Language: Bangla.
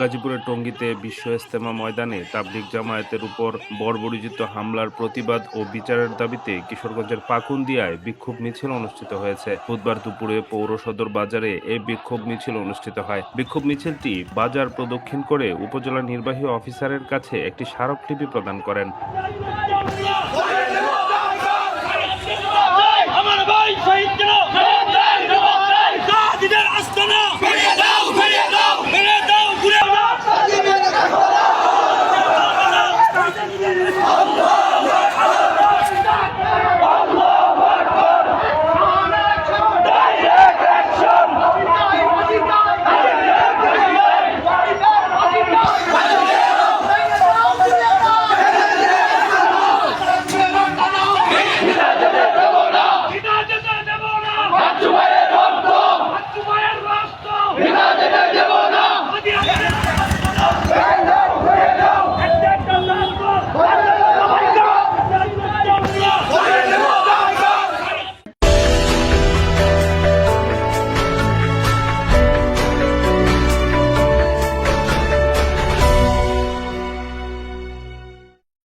গাজীপুরের টঙ্গীতে বিশ্ব ইস্তেমা ময়দানে তাবলিগ জামায়াতের উপর বর্বরিজিত হামলার প্রতিবাদ ও বিচারের দাবিতে কিশোরগঞ্জের পাকুন্দিয়ায় বিক্ষোভ মিছিল অনুষ্ঠিত হয়েছে। বুধবার দুপুরে পৌর সদর বাজারে এই বিক্ষোভ মিছিল অনুষ্ঠিত হয়। বিক্ষোভ মিছিলটি বাজার প্রদক্ষিণ করে উপজেলা নির্বাহী অফিসারের কাছে একটি স্মারকলিপি প্রদান করেন।